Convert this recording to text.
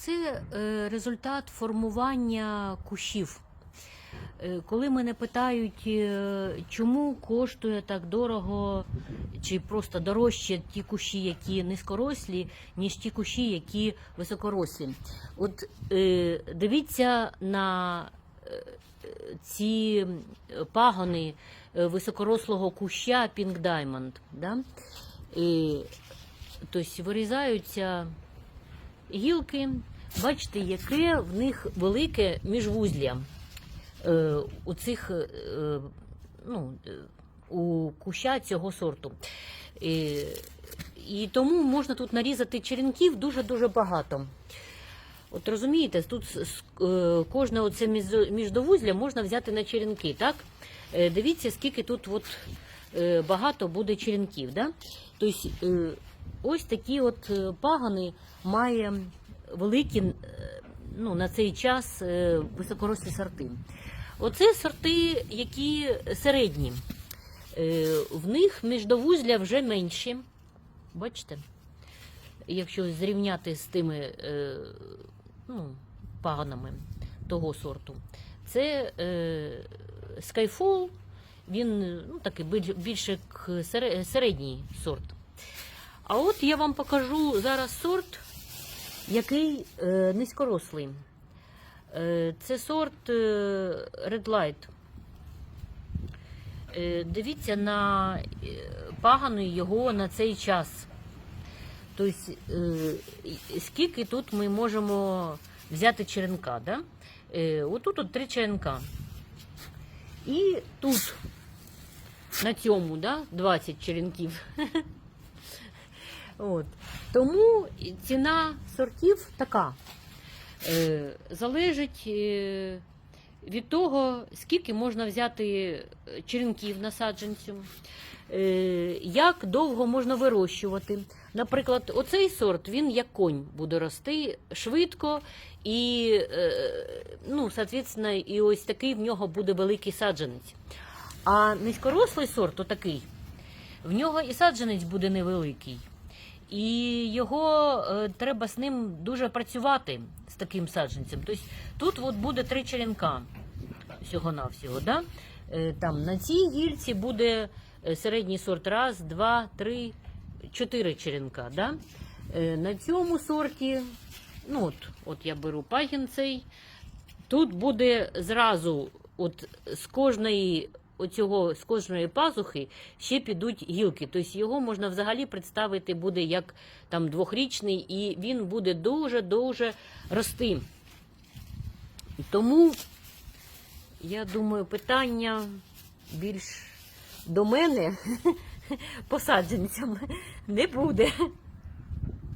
Це е, результат формування кущів. Е, Коли мене питають, е, чому коштує так дорого, чи просто дорожче ті кущі, які низькорослі, ніж ті кущі, які високорослі. От дивіться на ці пагони високорослого куща Pink Diamond. Да? Тобто вирізаються гілки, бачите, яке в них велике міжвузля е, у цих е, ну, е, у куща цього сорту. І, і тому можна тут нарізати черенків дуже-дуже багато. От розумієте, тут е, кожне оце між- міждовузля можна взяти на черенки, так? Е, Дивіться, скільки тут от, е, багато буде черенків. Да? Тобто, е, ось такі от е, пагани має великі е, ну, на цей час е, високорослі сорти. Оце сорти, які середні. Е, В них міждовузля вже менші. Бачите? Якщо зрівняти з тими ну, паганами того сорту. Це е, Skyfall, він ну, такий більше середній сорт. А от я вам покажу зараз сорт, який е, низькорослий. Е, це сорт е, Red Light. Е, дивіться на е, пагани його на цей час. Тобто, е, скільки тут ми можемо взяти черенка. Да? Е, отут от три черенка. І тут на цьому да, 20 черенків. От. Тому ціна сортів така. Е, залежить е, від того, скільки можна взяти черенків на саджанцю, е, як довго можна вирощувати. Наприклад, оцей сорт він як конь буде рости швидко, і, е, ну, соответственно, і ось такий в нього буде великий саджанець. А низькорослий сорт, отакий, в нього і саджанець буде невеликий. І його е, треба з ним дуже працювати з таким саджанцем. Тобто тут от буде три черенка всього-навсього. Да? Е, Там на цій гільці буде е, середній сорт раз, два, три, чотири черенка. Да? На цьому сорті, ну от, от я беру пагін цей, тут буде зразу от з кожної. Оцього з кожної пазухи ще підуть гілки. Тобто його можна взагалі представити буде як там двохрічний, і він буде дуже-дуже рости. Тому я думаю, питання більш до мене посадженцям не буде.